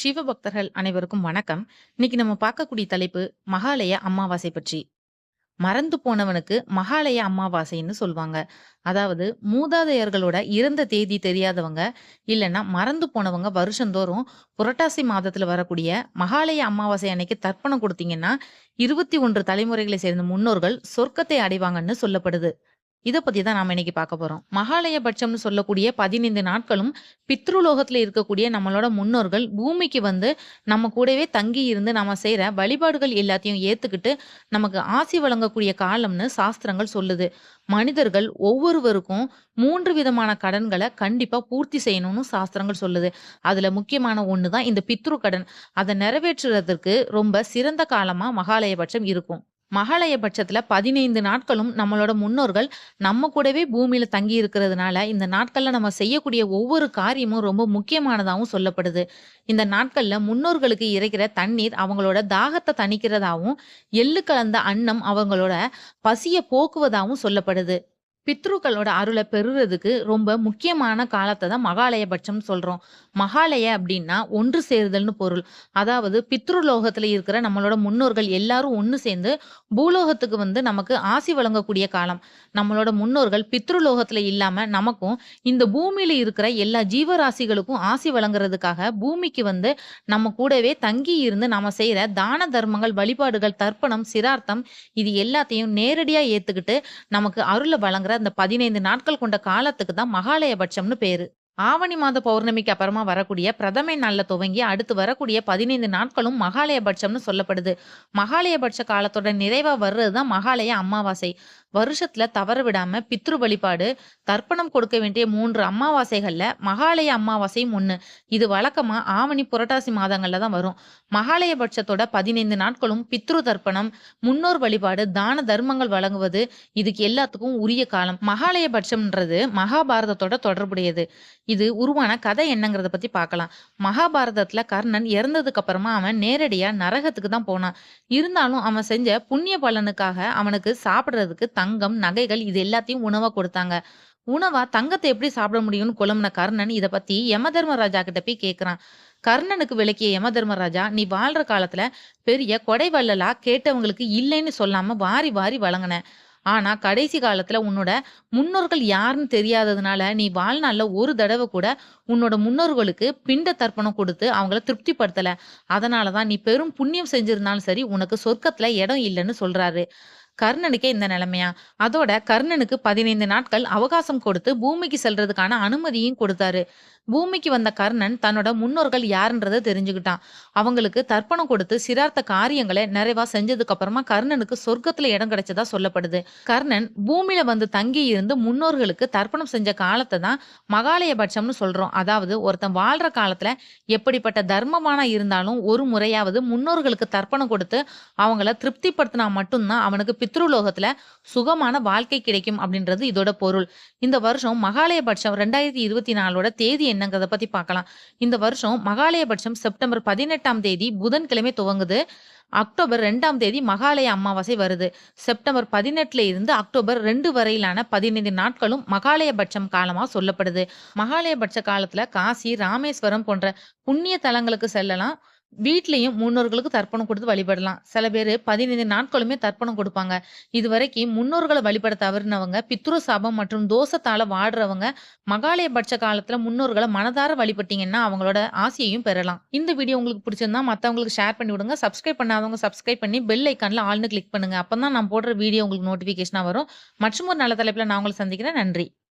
சிவபக்தர்கள் அனைவருக்கும் வணக்கம். இன்னைக்கு நம்ம பார்க்கக்கூடிய தலைப்பு மகாலய அமாவாசை பற்றி. மறந்து போனவனுக்கு மகாலய அமாவாசைன்னு சொல்லுவாங்க அதாவது மூதாதையர்களோட இறந்த தேதி தெரியாதவங்க, இல்லைன்னா மறந்து போனவங்க வருஷந்தோறும் புரட்டாசி மாதத்துல வரக்கூடிய மகாலய அமாவாசை அன்னைக்கு தர்ப்பணம் கொடுத்தீங்கன்னா இருபத்தி ஒன்று தலைமுறைகளை சேர்ந்த முன்னோர்கள் சொர்க்கத்தை அடைவாங்கன்னு சொல்லப்படுது. இதை பத்தி தான் நாம இன்னைக்கு பார்க்க போறோம். மகாலயபட்சம்னு சொல்லக்கூடிய 15 நாட்களும் பித்ருலோகத்துல இருக்கக்கூடிய நம்மளோட முன்னோர்கள் பூமிக்கு வந்து நம்ம கூடவே தங்கி இருந்து நம்ம செய்கிற வழிபாடுகள் எல்லாத்தையும் ஏத்துக்கிட்டு நமக்கு ஆசி வழங்கக்கூடிய காலம்னு சாஸ்திரங்கள் சொல்லுது. மனிதர்கள் ஒவ்வொருவருக்கும் மூன்று விதமான கடன்களை கண்டிப்பா பூர்த்தி செய்யணும்னு சாஸ்திரங்கள் சொல்லுது. அதுல முக்கியமான ஒன்று தான் இந்த பித்ரு கடன். அதை நிறைவேற்றுறதற்கு ரொம்ப சிறந்த காலமா மகாலயபட்சம் இருக்கும். மகாலயபட்சத்துல 15 நாட்களும் நம்மளோட முன்னோர்கள் நம்ம கூடவே பூமியில் தங்கி இருக்கிறதுனால, இந்த நாட்களில் நம்ம செய்யக்கூடிய ஒவ்வொரு காரியமும் ரொம்ப முக்கியமானதாகவும் சொல்லப்படுது. இந்த நாட்களில் முன்னோர்களுக்கு இறைக்கிற தண்ணீர் அவங்களோட தாகத்தை தணிக்கிறதாகவும் எள்ளு கலந்த அன்னம் அவங்களோட பசியை போக்குவதாகவும் சொல்லப்படுது. பித்ருக்களோட அருளை பெறுறதுக்கு ரொம்ப முக்கியமான காலத்தை தான் மகாலயபட்சம் சொல்றோம். மகாலய அப்படின்னா ஒன்று சேருதல்னு பொருள். அதாவது பித்ருலோகத்துல இருக்கிற நம்மளோட முன்னோர்கள் எல்லாரும் ஒன்று சேர்ந்து பூலோகத்துக்கு வந்து நமக்கு ஆசி வழங்கக்கூடிய காலம். நம்மளோட முன்னோர்கள் பித்ருலோகத்துல இல்லாம நமக்கும், இந்த பூமியில இருக்கிற எல்லா ஜீவராசிகளுக்கும் ஆசி வழங்குறதுக்காக பூமிக்கு வந்து நம்ம கூடவே தங்கி இருந்து நாம செய்யற தான தர்மங்கள், வழிபாடுகள், தர்ப்பணம், சிரார்த்தம் இது எல்லாத்தையும் நேரடியா ஏத்துக்கிட்டு நமக்கு அருளை வழங்குற அந்த 15 நாட்கள் கொண்ட காலத்துக்கு தான் மகாலயபட்சம்னு பேரு. ஆவணி மாத பௌர்ணமிக்கு அப்புறமா வரக்கூடிய பிரதமை நாள்ல துவங்கி அடுத்து வரக்கூடிய 15 நாட்களும் மகாலயபட்சம்னு சொல்லப்படுது. மகாலயபட்ச காலத்தோட நிறைவா வர்றதுதான் மகாலய அமாவாசை. வருஷத்துல தவற விடாம பித்ரு வழிபாடு, தர்ப்பணம் கொடுக்க வேண்டிய மூன்று அமாவாசைகள்ல மகாலய அமாவாசையும் ஒண்ணு. இது வழக்கமா ஆவணி, புரட்டாசி மாதங்கள்ல தான் வரும். மகாலயபட்சத்தோட 15 நாட்களும் பித்ரு தர்ப்பணம், முன்னோர் வழிபாடு, தான தர்மங்கள் வழங்குவது இதுக்கு எல்லாத்துக்கும் உரிய காலம். மகாலயபட்சம்ன்றது மகாபாரதத்தோட தொடர்புடையது. இது உருவான கதை என்னங்கிறத பத்தி பார்க்கலாம். மகாபாரதத்துல கர்ணன் இறந்ததுக்கு அப்புறமா அவன் நேரடியா நரகத்துக்கு தான் போனான். இருந்தாலும் அவன் செஞ்ச புண்ணிய பலனுக்காக அவனுக்கு சாப்பிடுறதுக்கு தங்கம், நகைகள் இது எல்லாத்தையும் உணவா கொடுத்தாங்க. உணவா தங்கத்தை எப்படி சாப்பிட முடியும்னு குழம்புன கர்ணன் இதை பத்தி யமதர்மராஜா கிட்ட போய் கேக்குறான் கர்ணனுக்கு விளக்கிய யமதர்மராஜா, "நீ வாழ்ற காலத்துல பெரிய கொடை வள்ளலா கேட்டவங்களுக்கு இல்லைன்னு சொல்லாம வாரி வாரி வழங்கின ஆனா கடைசி காலத்துல உன்னோட முன்னோர்கள் யாருன்னு தெரியாததுனால, நீ வாழ்நாள்ல ஒரு தடவை கூட உன்னோட முன்னோர்களுக்கு பிண்ட தர்ப்பணம் கொடுத்து அவங்கள திருப்திப்படுத்தல. அதனாலதான் நீ பெரும் புண்ணியம் செஞ்சிருந்தாலும் சரி, உனக்கு சொர்க்கத்துல இடம் இல்லைன்னு சொல்றாரு. கர்ணனுக்கே இந்த நிலைமையா? அதோட கர்ணனுக்கு 15 நாட்கள் அவகாசம் கொடுத்து பூமிக்கு செல்றதுக்கான அனுமதியும் கொடுத்தாரு. பூமிக்கு வந்த கர்ணன் தன்னோட முன்னோர்கள் யாருன்றதை தெரிஞ்சுக்கிட்டான். அவங்களுக்கு தர்ப்பணம் கொடுத்து சிரார்த்த காரியங்களை நிறைவா செஞ்சதுக்கு அப்புறமா கர்ணனுக்கு சொர்க்கத்துல இடம் கிடைச்சதா சொல்லப்படுது. கர்ணன் பூமியில வந்து தங்கி இருந்து முன்னோர்களுக்கு தர்ப்பணம் செஞ்ச காலத்தை தான் மகாலயபட்சம்னு சொல்றோம். அதாவது ஒருத்தன் வாழ்ற காலத்துல எப்படிப்பட்ட தர்மமானா இருந்தாலும் ஒரு முறையாவது முன்னோர்களுக்கு தர்ப்பணம் கொடுத்து அவங்கள திருப்திப்படுத்தினா மட்டும் தான் அவனுக்கு பித்ருலோகத்துல சுகமான வாழ்க்கை கிடைக்கும் அப்படின்றது இதோட பொருள். இந்த வருஷம் மகாலயபட்சம் 2024ஓட தேதி என்னங்கிறத பத்தி பார்க்கலாம். இந்த வருஷம் மகாலயபட்சம் செப்டம்பர் 18ஆம் தேதி புதன்கிழமை துவங்குது. அக்டோபர் ரெண்டாம் தேதி மகாலய அமாவாசை வருது. செப்டம்பர் 18ல இருந்து அக்டோபர் ரெண்டு வரையிலான 15 நாட்களும் மகாலயபட்சம் காலமா சொல்லப்படுது. மகாலயபட்ச காலத்துல காசி, ராமேஸ்வரம் போன்ற புண்ணிய தலங்களுக்கு செல்லலாம். வீட்லேயும் முன்னோர்களுக்கு தர்ப்பணம் கொடுத்து வழிபடலாம். சில பேர் பதினைந்து நாட்களுமே தர்ப்பணம் கொடுப்பாங்க. இதுவரைக்கும் முன்னோர்களை வழிபட தவறினவங்க பித்ரு சாபம் மற்றும் தோஷத்தால வாடுறவங்க மகாலயபட்ச காலத்துல முன்னோர்களை மனதார வழிபட்டீங்கன்னா அவங்களோட ஆசையையும் பெறலாம். இந்த வீடியோ உங்களுக்கு பிடிச்சிருந்தா மற்றவங்களுக்கு ஷேர் பண்ணி விடுங்க. சப்ஸ்கிரைப் பண்ணாதவங்க சப்ஸ்கிரைப் பண்ணி பெல் ஐக்கான்ல ஆள்னு கிளிக் பண்ணுங்க. அப்பதான் நான் போடுற வீடியோ உங்களுக்கு நோட்டிபிகேஷனா வரும். மற்றும் ஒரு நல்ல தலைப்புல நான் உங்களை சந்திக்கிறேன். நன்றி.